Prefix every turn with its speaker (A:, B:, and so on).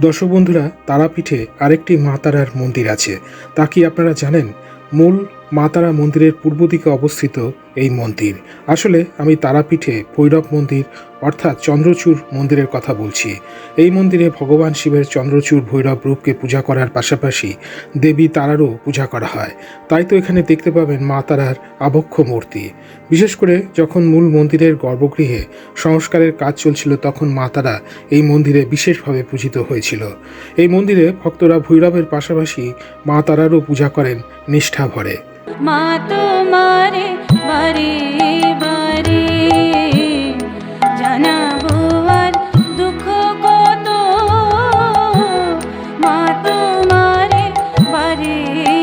A: দর্শক বন্ধুরা, তারাপীঠে আরেকটি মা তারার মন্দির আছে। তা কি আপনারা জানেন? মূল মা তারা মন্দিরের পূর্ব দিকে অবস্থিত এই মন্দির। আসলে আমি তারাপীঠে ভৈরব মন্দির অর্থাৎ চন্দ্রচূড় মন্দিরের কথা বলছি। এই মন্দিরে ভগবান শিবের চন্দ্রচূড় ভৈরব রূপকে পূজা করার পাশাপাশি দেবী তারারও পূজা করা হয়। তাই তো এখানে দেখতে পাবেন মা তারার আবক্ষ মূর্তি। বিশেষ করে যখন মূল মন্দিরের গর্ভগৃহে সংস্কারের কাজ চলছিল, তখন মা তারা এই মন্দিরে বিশেষভাবে পূজিত হয়েছিল। এই মন্দিরে ভক্তরা ভৈরবের পাশাপাশি মা তারারও পূজা করেন নিষ্ঠা ভরে
B: মা তোমারে de